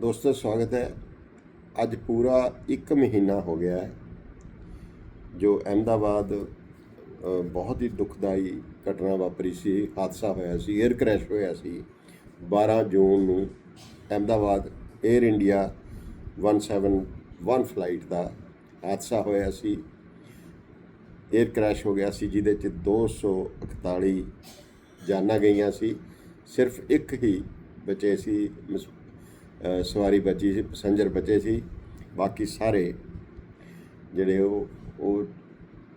ਦੋਸਤੋ, ਸਵਾਗਤ ਹੈ। ਅੱਜ ਪੂਰਾ 1 ਮਹੀਨਾ ਹੋ ਗਿਆ ਹੈ, ਜੋ ਅਹਿਮਦਾਬਾਦ ਬਹੁਤ ਹੀ ਦੁਖਦਾਈ ਘਟਨਾ ਵਾਪਰੀ ਸੀ। ਹਾਦਸਾ ਹੋਇਆ ਸੀ 에ਅਰ ਕ੍ਰੈਸ਼ ਹੋਇਆ ਸੀ। 12 ਜੂਨ ਨੂੰ ਅਹਿਮਦਾਬਾਦ 에ਅਰ ਇੰਡੀਆ 171 ਫਲਾਈਟ ਦਾ ਹਾਦਸਾ ਹੋਇਆ ਸੀ। 에ਅਰ ਕ੍ਰੈਸ਼ ਹੋ ਗਿਆ ਸੀ, ਜਿਹਦੇ ਚ 241 ਜਾਨਾਂ ਗਈਆਂ ਸੀ। ਸਿਰਫ ਇੱਕ ਹੀ ਬਚੇ ਸੀ ਸਵਾਰੀ ਬਚੀ ਸੀ, ਪੈਸੇਂਜਰ ਬਚੇ ਸੀ, ਬਾਕੀ ਸਾਰੇ ਜਿਹੜੇ ਉਹ ਉਹ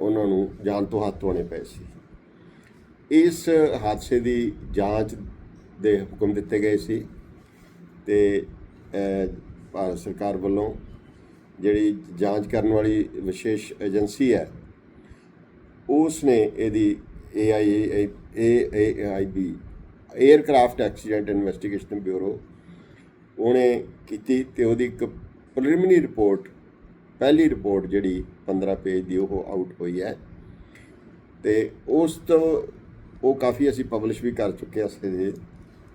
ਉਹਨਾਂ ਨੂੰ ਜਾਨ ਤੋਂ ਹੱਥ ਧੋਣੇ ਪਏ ਸੀ। ਇਸ ਹਾਦਸੇ ਦੀ ਜਾਂਚ ਦੇ ਹੁਕਮ ਦਿੱਤੇ ਗਏ ਸੀ ਤੇ ਭਾਰਤ ਸਰਕਾਰ ਵੱਲੋਂ ਜਿਹੜੀ ਜਾਂਚ ਕਰਨ ਵਾਲੀ ਵਿਸ਼ੇਸ਼ ਏਜੰਸੀ ਹੈ ਉਸ ਨੇ ਇਹਦੀ AIA AAIB aircraft accident investigation bureau ਉਹਨੇ ਕੀਤੀ ਤੇ ਉਹਦੀ ਇੱਕ ਪ੍ਰੀਲਿਮਿਨਰੀ ਰਿਪੋਰਟ ਪਹਿਲੀ ਰਿਪੋਰਟ ਜਿਹੜੀ 15 ਪੇਜ ਦੀ ਉਹ ਆਊਟ ਹੋਈ ਹੈ। ਤੇ ਉਸ ਤੋਂ ਉਹ ਕਾਫੀ ਅਸੀਂ ਪਬਲਿਸ਼ ਵੀ ਕਰ ਚੁੱਕੇ ਹਾਂ ਅਸੀਂ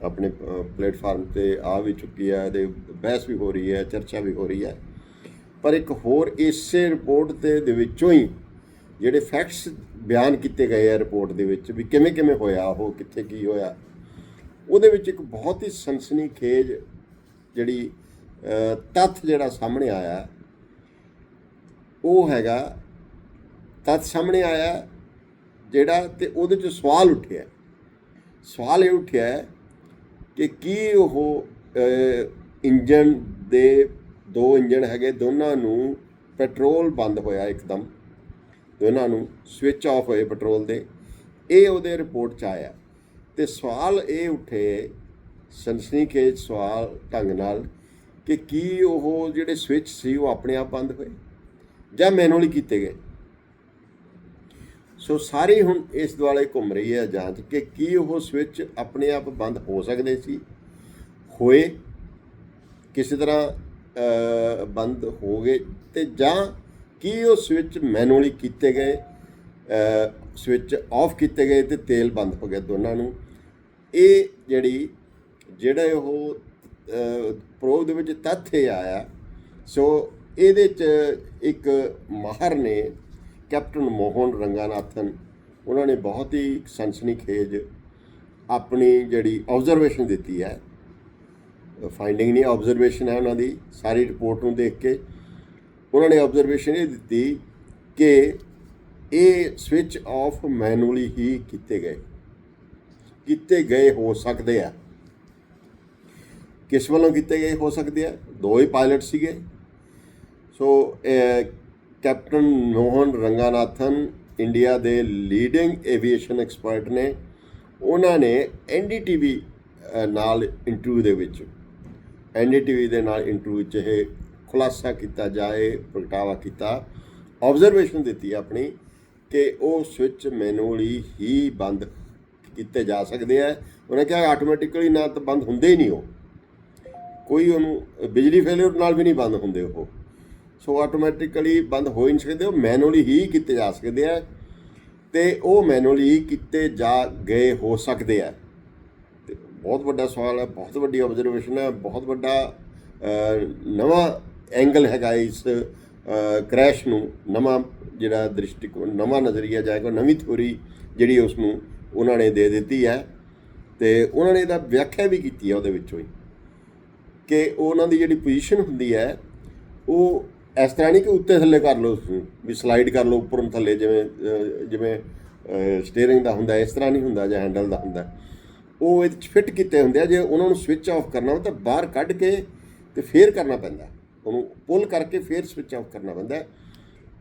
ਆਪਣੇ ਪਲੇਟਫਾਰਮ ਤੇ ਆ ਵੀ ਚੁੱਕੀ ਹੈ ਤੇ ਬਹਿਸ ਵੀ ਹੋ ਰਹੀ ਹੈ, ਚਰਚਾ ਵੀ ਹੋ ਰਹੀ ਹੈ। ਪਰ ਇੱਕ ਹੋਰ ਇਸੇ ਰਿਪੋਰਟ ਤੇ, ਦੇ ਵਿੱਚੋਂ ਹੀ ਜਿਹੜੇ ਫੈਕਟਸ ਬਿਆਨ ਕੀਤੇ ਗਏ ਆ ਰਿਪੋਰਟ ਦੇ ਵਿੱਚ ਵੀ ਕਿਵੇਂ ਕਿਵੇਂ ਹੋਇਆ, ਉਹ ਕਿੱਥੇ ਕੀ ਹੋਇਆ, ਉਹਦੇ ਵਿੱਚ ਇੱਕ ਬਹੁਤ ਹੀ ਸਨਸਨੀਖੇਜ ਜਿਹੜੀ ਤੱਥ ਜਿਹੜਾ ਸਾਹਮਣੇ ਆਇਆ ਉਹ ਹੈਗਾ ਤੱਥ ਸਾਹਮਣੇ ਆਇਆ ਜਿਹੜਾ ਤੇ ਉਹਦੇ ਚ ਸਵਾਲ ਉੱਠਿਆ ਸਵਾਲ ਇਹ ਉੱਠਿਆ ਕਿ ਕੀ ਉਹ ਅ, ਇੰਜਨ ਦੇ ਦੋ ਇੰਜਨ ਹੈਗੇ ਦੋਨਾਂ ਨੂੰ ਪੈਟਰੋਲ ਬੰਦ ਹੋਇਆ ਇੱਕਦਮ। ਦੋਨਾਂ ਨੂੰ ਸਵਿਚ ਆਫ ਹੋਏ ਪੈਟਰੋਲ ਦੇ। ਇਹ ਉਹਦੇ ਰਿਪੋਰਟ ਚ ਆਇਆ। ਤੇ ਸਵਾਲ ਇਹ ਉੱਠੇ ਸਨਸਨੀਖੇਜ ਸਵਾਲ ਢੰਗ ਨਾਲ ਕਿ ਕੀ ਉਹ ਜਿਹੜੇ ਸਵਿਚ ਸੀ ਉਹ ਆਪਣੇ ਆਪ ਬੰਦ ਹੋਏ ਜਾਂ ਮੈਨੂਅਲੀ ਕੀਤੇ ਗਏ? ਸੋ ਸਾਰੀ ਹੁਣ ਇਸ ਦੁਆਲੇ ਘੁੰਮ ਰਹੀ ਹੈ ਜਾਂਚ ਕਿ ਕੀ ਉਹ ਸਵਿਚ ਆਪਣੇ ਆਪ ਬੰਦ ਹੋ ਸਕਦੇ ਸੀ, ਹੋਏ, ਕਿਸੇ ਤਰ੍ਹਾਂ ਬੰਦ ਹੋ ਗਏ ਤੇ ਜਾਂ ਕੀ ਉਹ ਸਵਿਚ ਮੈਨੂਅਲੀ ਕੀਤੇ ਗਏ ਸਵਿਚ ਆਫ ਕੀਤੇ ਗਏ ਤੇ ਤੇਲ ਬੰਦ ਹੋ ਗਿਆ ਦੋਨਾਂ ਨੂੰ? ਇਹ ਜਿਹੜੀ ਜਿਹੜੇ ਉਹ ਪ੍ਰੋਬ ਦੇ ਵਿੱਚ ਤੱਥ ਇਹ ਆਇਆ, ਸੋ ਇਹਦੇ ਚ ਇੱਕ ਮਾਹਰ ਨੇ, ਕੈਪਟਨ ਮੋਹਨ ਰੰਗਾਨਾਥਨ, ਉਹਨਾਂ ਨੇ ਬਹੁਤ ਹੀ ਸਨਸਨੀਖੇਜ ਆਪਣੀ ਜਿਹੜੀ ਆਬਜ਼ਰਵੇਸ਼ਨ ਦਿੱਤੀ ਹੈ। ਫਾਈਂਡਿੰਗ ਨਹੀਂ ਆਬਜ਼ਰਵੇਸ਼ਨ ਹੈ ਉਹਨਾਂ ਦੀ, ਸਾਰੀ ਰਿਪੋਰਟ ਨੂੰ ਦੇਖ ਕੇ। ਉਹਨਾਂ ਨੇ ਆਬਜ਼ਰਵੇਸ਼ਨ ਇਹ ਦਿੱਤੀ ਕਿ ਇਹ ਸਵਿਚ ਆਫ ਮੈਨੂਅਲੀ ਹੀ ਕੀਤੇ ਗਏ। ਕੀਤੇ ਗਏ ਹੋ ਸਕਦੇ ਆ। ਕਿਸ ਵੱਲੋਂ ਕੀਤੇ ਗਏ ਹੋ ਸਕਦੇ ਆ? ਦੋ ਹੀ ਪਾਇਲਟ ਸੀਗੇ। So captain Mohan Ranganathan India ਦੇ ਲੀਡਿੰਗ ਐਵੀਏਸ਼ਨ ਐਕਸਪਰਟ ਨੇ। ਉਹਨਾਂ ਨੇ ਐਨਡੀਟੀਵੀ ਨਾਲ ਇੰਟਰਵਿਊ ਦੇ ਵਿੱਚ ਐਨਡੀਟੀਵੀ ਦੇ ਨਾਲ ਇੰਟਰਵਿਊ 'ਚ ਇਹ ਖੁਲਾਸਾ ਕੀਤਾ ਜਾਏ, ਪ੍ਰਗਟਾਵਾ ਕੀਤਾ। ਆਬਜ਼ਰਵੇਸ਼ਨ ਦਿੱਤੀ ਆਪਣੀ ਕਿ ਉਹ ਸਵਿਚ ਮੈਨੂਅਲੀ ਹੀ ਬੰਦ ਕੀਤੇ ਜਾ ਸਕਦੇ ਆ। ਉਹਨੇ ਕਿਹਾ ਆਟੋਮੈਟਿਕਲੀ ਨਾ ਤਾਂ ਬੰਦ ਹੁੰਦੇ ਹੀ ਨਹੀਂ ਉਹ। ਕੋਈ ਉਹਨੂੰ ਬਿਜਲੀ ਫੇਲਿਅਰ ਨਾਲ ਵੀ ਨਹੀਂ ਬੰਦ ਹੁੰਦੇ ਉਹ। ਸੋ ਆਟੋਮੈਟਿਕਲੀ ਬੰਦ ਹੋ ਹੀ ਨਹੀਂ ਸਕਦੇ, ਉਹ ਮੈਨੂਅਲੀ ਹੀ ਕੀਤੇ ਜਾ ਸਕਦੇ ਆ। ਤੇ ਉਹ ਮੈਨੂਅਲੀ ਹੀ ਕੀਤੇ ਜਾ ਗਏ ਹੋ ਸਕਦੇ ਆ। ਤੇ ਬਹੁਤ ਵੱਡਾ ਸਵਾਲ ਹੈ ਬਹੁਤ ਵੱਡੀ ਆਬਜ਼ਰਵੇਸ਼ਨ ਹੈ ਬਹੁਤ ਵੱਡਾ ਨਵਾਂ ਐਂਗਲ ਹੈਗਾ ਇਸ ਕ੍ਰੈਸ਼ ਨੂੰ, ਨਵਾਂ ਜਿਹੜਾ ਦ੍ਰਿਸ਼ਟੀਕੋਣ ਨਵਾਂ ਨਜ਼ਰੀਆ ਜਾਏਗਾ ਨਵੀਂ ਥਿਉਰੀ ਜਿਹੜੀ ਉਸ ਨੂੰ ਉਹਨਾਂ ਨੇ ਦੇ ਦਿੱਤੀ ਹੈ ਤੇ ਉਹਨਾਂ ਨੇ ਇਹਦਾ ਵਿਆਖਿਆ ਵੀ ਕੀਤੀ ਹੈ ਉਹਦੇ ਵਿੱਚੋਂ ਹੀ। ਕਿ ਉਹਨਾਂ ਦੀ ਜਿਹੜੀ ਪੋਜੀਸ਼ਨ ਹੁੰਦੀ ਹੈ, ਉਹ ਇਸ ਤਰ੍ਹਾਂ ਨਹੀਂ ਕਿ ਉੱਤੇ ਥੱਲੇ ਕਰ ਲਓ ਉਸਨੂੰ ਵੀ ਸਲਾਈਡ ਕਰ ਲਓ ਉੱਪਰੋਂ ਥੱਲੇ ਜਿਵੇਂ ਜਿਵੇਂ ਸਟੀਅਰਿੰਗ ਦਾ ਹੁੰਦਾ, ਇਸ ਤਰ੍ਹਾਂ ਨਹੀਂ ਹੁੰਦਾ ਜਾਂ ਹੈਂਡਲ ਦਾ ਹੁੰਦਾ। ਉਹ ਇਹਦੇ ਚ ਫਿੱਟ ਕੀਤੇ ਹੁੰਦੇ ਆ, ਜੇ ਉਹਨਾਂ ਨੂੰ ਸਵਿਚ ਆਫ ਕਰਨਾ ਤਾਂ ਬਾਹਰ ਕੱਢ ਕੇ ਤੇ ਫੇਰ ਕਰਨਾ ਪੈਂਦਾ। ਉਹਨੂੰ ਪੁੱਲ ਕਰਕੇ ਫੇਰ ਸਵਿਚ ਆਫ ਕਰਨਾ ਪੈਂਦਾ।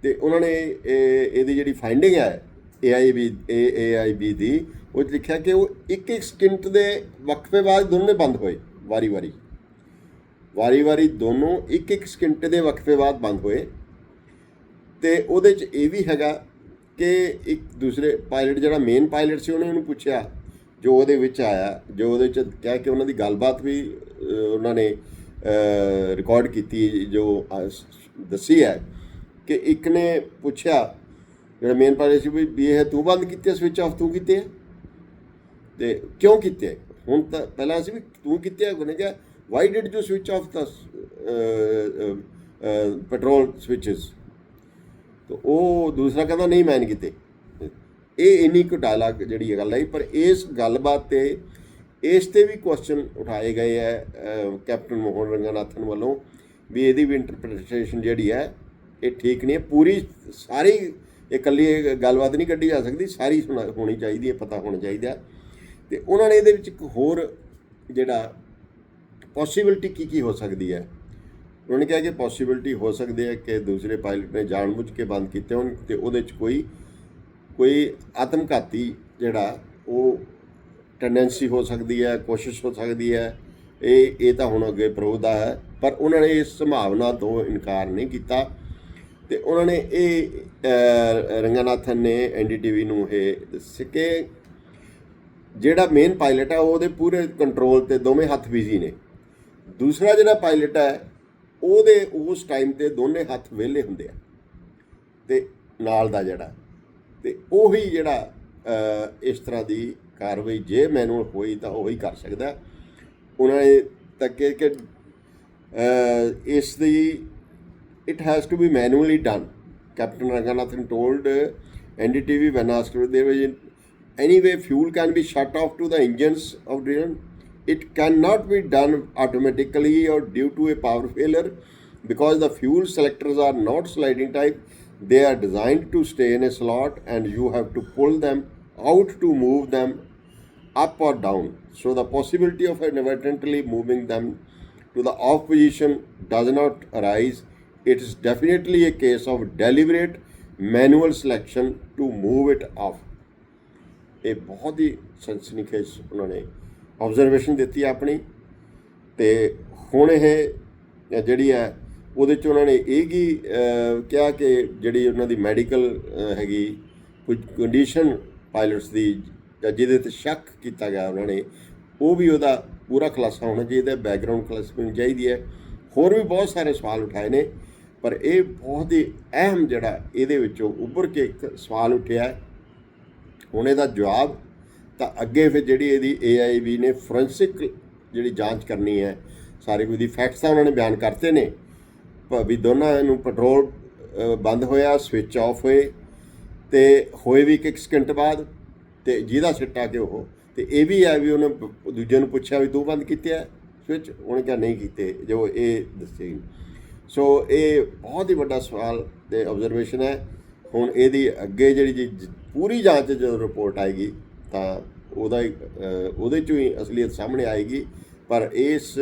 ਤੇ ਉਹਨਾਂ ਨੇ ਇਹ- ਇਹਦੀ ਜਿਹੜੀ ਫਾਈਂਡਿੰਗ ਹੈ AIB AAIB ਦੀ, ਉਹ 'ਚ ਲਿਖਿਆ ਕਿ ਉਹ ਇੱਕ ਇੱਕ ਸਕਿੰਟ ਦੇ ਵਕਫੇ ਬਾਅਦ ਦੋਨੇ ਬੰਦ ਹੋਏ, ਵਾਰੀ-ਵਾਰੀ। ਵਾਰੀ-ਵਾਰੀ ਦੋਨੋਂ ਇੱਕ ਇੱਕ ਸਕਿੰਟ ਦੇ ਵਕਫੇ ਬਾਅਦ ਬੰਦ ਹੋਏ ਤੇ ਉਹਦੇ 'ਚ ਇਹ ਵੀ ਹੈਗਾ ਕਿ ਇੱਕ ਦੂਸਰੇ ਪਾਇਲਟ, ਜਿਹੜਾ ਮੇਨ ਪਾਇਲਟ ਸੀ, ਉਹਨੇ ਉਹਨੂੰ ਪੁੱਛਿਆ, ਜੋ ਉਹਦੇ ਵਿੱਚ ਆਇਆ, ਜੋ ਉਹਦੇ 'ਚ ਕਹਿ ਕੇ ਉਹਨਾਂ ਦੀ ਗੱਲਬਾਤ ਵੀ ਉਹਨਾਂ ਨੇ ਰਿਕਾਰਡ ਕੀਤੀ, ਜੋ ਦੱਸੀ ਹੈ ਕਿ ਇੱਕ ਨੇ ਪੁੱਛਿਆ, ਜਿਹੜਾ ਮੇਨ ਪਾਇਲਟ ਸੀ, ਵੀ ਇਹ ਤੂੰ ਬੰਦ ਕੀਤੇ ਸਵਿਚ ਆਫ ਤੂੰ ਕੀਤੇ ਹੈ? ਤੇ ਕਿਉਂ ਕੀਤੇ ਹੁਣ ਤਾਂ ਪਹਿਲਾਂ ਸੀ ਵੀ ਤੂੰ ਕੀਤੇ ਉਹਨੇ ਕਿਹਾ why did you switch off the petrol switches ਤਾਂ ਉਹ ਦੂਸਰਾ ਕਹਿੰਦਾ ਨਹੀਂ ਮੈਂ ਨਹੀਂ ਕੀਤੇ ਇਹ ਇੰਨੀ ਕੁ ਡਾਇਲਾਗ ਜਿਹੜੀ ਗੱਲ ਹੈ ਪਰ ਇਸ ਗੱਲਬਾਤ ਤੇ ਇਸ ਤੇ ਵੀ ਕੁਐਸਚਨ ਉਠਾਏ ਗਏ ਹੈ ਕੈਪਟਨ ਮੋਹਨ ਰੰਗਨਾਥਨ ਵੱਲੋਂ ਵੀ ਇਹਦੀ ਵੀ ਇੰਟਰਪ੍ਰੀਟੇਸ਼ਨ ਜਿਹੜੀ ਹੈ ਇਹ ਠੀਕ ਨਹੀਂ ਹੈ ਪੂਰੀ ਸਾਰੀ ਇਕੱਲੀ ਗੱਲਬਾਤ ਨਹੀਂ ਕੱਢੀ ਜਾ ਸਕਦੀ ਸਾਰੀ ਸੁਣਾ- ਹੋਣੀ ਚਾਹੀਦੀ ਹੈ ਪਤਾ ਹੋਣਾ ਚਾਹੀਦਾ ਤੇ ਉਹਨਾਂ ਨੇ ਇਹਦੇ ਵਿੱਚ ਇੱਕ ਹੋਰ ਜਿਹੜਾ ਪੋਸਿਬਿਲਿਟੀ ਕੀ ਕੀ ਹੋ ਸਕਦੀ ਹੈ? ਉਹਨਾਂ ਨੇ ਕਿਹਾ ਕਿ ਪੋਸਿਬਿਲਿਟੀ ਹੋ ਸਕਦੀ ਹੈ ਕਿ ਦੂਸਰੇ ਪਾਇਲਟ ਨੇ ਜਾਣਬੁੱਝ ਕੇ ਬੰਦ ਕੀਤੇ ਹੋਣ ਤੇ ਉਹਦੇ 'ਚ ਕੋਈ ਕੋਈ ਆਤਮਘਾਤੀ ਜਿਹੜਾ ਉਹ ਟੈਂਡੈਂਸੀ ਹੋ ਸਕਦੀ ਹੈ, ਕੋਸ਼ਿਸ਼ ਹੋ ਸਕਦੀ ਹੈ। ਇਹ ਇਹ ਤਾਂ ਹੁਣ ਅੱਗੇ ਪ੍ਰੋਵ ਦਾ ਹੈ, ਪਰ ਉਹਨਾਂ ਨੇ ਇਸ ਸੰਭਾਵਨਾ ਤੋਂ ਇਨਕਾਰ ਨਹੀਂ ਕੀਤਾ। ਤੇ ਉਹਨਾਂ ਨੇ ਇਹ ਰੰਗਨਾਥਨ ਨੇ ਐਨਡੀਟੀਵੀ ਨੂੰ ਇਹ ਦੱਸਿਆ ਕਿ ਜਿਹੜਾ ਮੇਨ ਪਾਇਲਟ ਹੈ ਉਹਦੇ ਪੂਰੇ ਕੰਟਰੋਲ ਤੇ ਦੋਵੇਂ ਹੱਥ ਬਿਜ਼ੀ ਨੇ। ਦੂਸਰਾ ਜਿਹੜਾ ਪਾਇਲਟ ਹੈ ਉਹਦੇ ਉਸ ਟਾਈਮ ਤੇ ਦੋਨੇ ਹੱਥ ਵਿਹਲੇ ਹੁੰਦੇ ਆ ਤੇ ਨਾਲ ਦਾ ਜਿਹੜਾ ਤੇ ਉਹੀ ਜਿਹੜਾ ਇਸ ਤਰ੍ਹਾਂ ਦੀ ਕਾਰਵਾਈ ਜੇ ਮੈਨੂਅਲ ਹੋਈ ਤਾਂ ਉਹੀ ਕਰ ਸਕਦਾ ਉਹਨਾਂ ਨੇ ਤੱਕੇ ਕਿ ਇਸ ਦੀ it has to be manually done captain Ranganathan told NDTV when asked there was anyway fuel can be shut off to the engines of drain It cannot be done automatically or due to a power failure because the fuel selectors are not sliding type. They are designed to stay in a slot and you have to pull them out to move them up or down. So the possibility of inadvertently moving them to the off position does not arise. It is definitely a case of deliberate manual selection to move it off. A ये बहुत case, सनसनीखेज उन्होंने observation ਦਿੱਤੀ ਆਪਣੀ ਤੇ ਹੁਣ ਇਹ ਜਿਹੜੀ ਹੈ ਉਹਦੇ ਚ ਉਹਨਾਂ ਨੇ ਇਹ ਕੀ ਕਿਹਾ ਕਿ ਜਿਹੜੀ ਉਹਨਾਂ ਦੀ ਮੈਡੀਕਲ ਹੈਗੀ ਕੁਝ ਕੰਡੀਸ਼ਨ ਪਾਇਲਟਸ ਦੀ ਜਾਂ ਜਿਹਦੇ ਤੇ ਸ਼ੱਕ ਕੀਤਾ ਗਿਆ ਉਹਨਾਂ ਨੇ, ਉਹ ਵੀ ਉਹਦਾ ਪੂਰਾ ਖੁਲਾਸਾ ਹੋਣਾ ਚਾਹੀਦਾ ਬੈਕਗ੍ਰਾਉਂਡ ਖੁਲਾਸਾ ਚਾਹੀਦੀ ਹੈ। ਹੋਰ ਵੀ ਬਹੁਤ ਸਾਰੇ ਸਵਾਲ ਉਠਾਏ ਨੇ, ਪਰ ਇਹ ਬਹੁਤ ਹੀ ਅਹਿਮ ਜਿਹੜਾ ਇਹਦੇ ਵਿੱਚੋਂ ਉੱਭਰ ਕੇ ਇੱਕ ਸਵਾਲ ਉੱਠਿਆ ਹੈ। ਹੁਣ ਇਹਦਾ ਜਵਾਬ ਤਾਂ ਅੱਗੇ ਫਿਰ ਜਿਹੜੀ ਇਹਦੀ AIB ਨੇ ਫੋਰੈਂਸਿਕ ਜਿਹੜੀ ਜਾਂਚ ਕਰਨੀ ਹੈ, ਸਾਰੇ ਕੋਈ ਦੀ ਫੈਕਟਸ ਤਾਂ ਉਹਨਾਂ ਨੇ ਬਿਆਨ ਕਰਤੇ ਨੇ, ਪ- ਵੀ ਦੋਨਾਂ ਨੂੰ ਪੈਟਰੋਲ ਬੰਦ ਹੋਇਆ ਸਵਿਚ ਆਫ ਹੋਏ, ਤੇ ਹੋਏ ਵੀ ਇੱਕ ਸਕਿੰਟ ਬਾਅਦ, ਤੇ ਜਿਹਦਾ ਸਿੱਟਾ ਕਿ ਉਹ, ਤੇ ਇਹ ਵੀ ਹੈ ਵੀ ਉਹਨੇ ਦੂਜੇ ਨੂੰ ਪੁੱਛਿਆ ਵੀ ਤੂੰ ਬੰਦ ਕੀਤੇ ਆ ਸਵਿਚ ਉਹਨੇ ਕਿਹਾ ਨਹੀਂ ਕੀਤੇ, ਜੋ ਇਹ ਦੱਸੇ ਸੋ ਇਹ ਬਹੁਤ ਹੀ ਵੱਡਾ ਸਵਾਲ ਤੇ ਆਬਜ਼ਰਵੇਸ਼ਨ ਹੈ। ਹੁਣ ਇਹਦੀ ਅੱਗੇ ਜਿਹੜੀ ਜੀ, ਪੂਰੀ ਜਾਂਚ ਜਦੋਂ ਰਿਪੋਰਟ ਆਏਗੀ ਤਾਂ ਉਹਦਾ ਉਹਦੇ ਚੋਂ ਹੀ ਅਸਲੀਅਤ ਸਾਹਮਣੇ ਆਏਗੀ। ਪਰ ਇਸ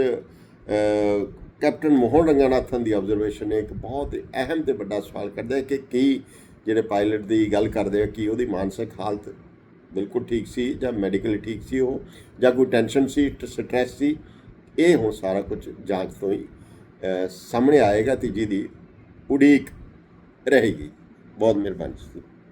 ਕੈਪਟਨ ਮੋਹਨ ਰੰਗਨਾਥਨ ਦੀ ਆਬਜ਼ਰਵੇਸ਼ਨ ਨੇ ਇੱਕ ਬਹੁਤ ਅਹਿਮ ਤੇ ਵੱਡਾ ਸਵਾਲ ਕਰਦਾ ਹੈ ਕਿ ਕੀ ਜਿਹੜੇ ਪਾਇਲਟ ਦੀ ਗੱਲ ਕਰਦੇ ਆ, ਕਿ ਉਹਦੀ ਮਾਨਸਿਕ ਹਾਲਤ ਬਿਲਕੁਲ ਠੀਕ ਸੀ ਜਾਂ ਮੈਡੀਕਲ ਠੀਕ ਸੀ ਉਹ, ਜਾਂ ਕੋਈ ਟੈਨਸ਼ਨ ਸੀ ਸਟ੍ਰੈਸ ਸੀ? ਇਹ ਹੁਣ ਸਾਰਾ ਕੁਝ ਜਾਂਚ ਤੋਂ ਹੀ ਸਾਹਮਣੇ ਆਏਗਾ ਤੇ ਜਿਹਦੀ ਉਡੀਕ ਰਹੇਗੀ। ਬਹੁਤ ਮਿਹਰਬਾਨੀ ਜੀ।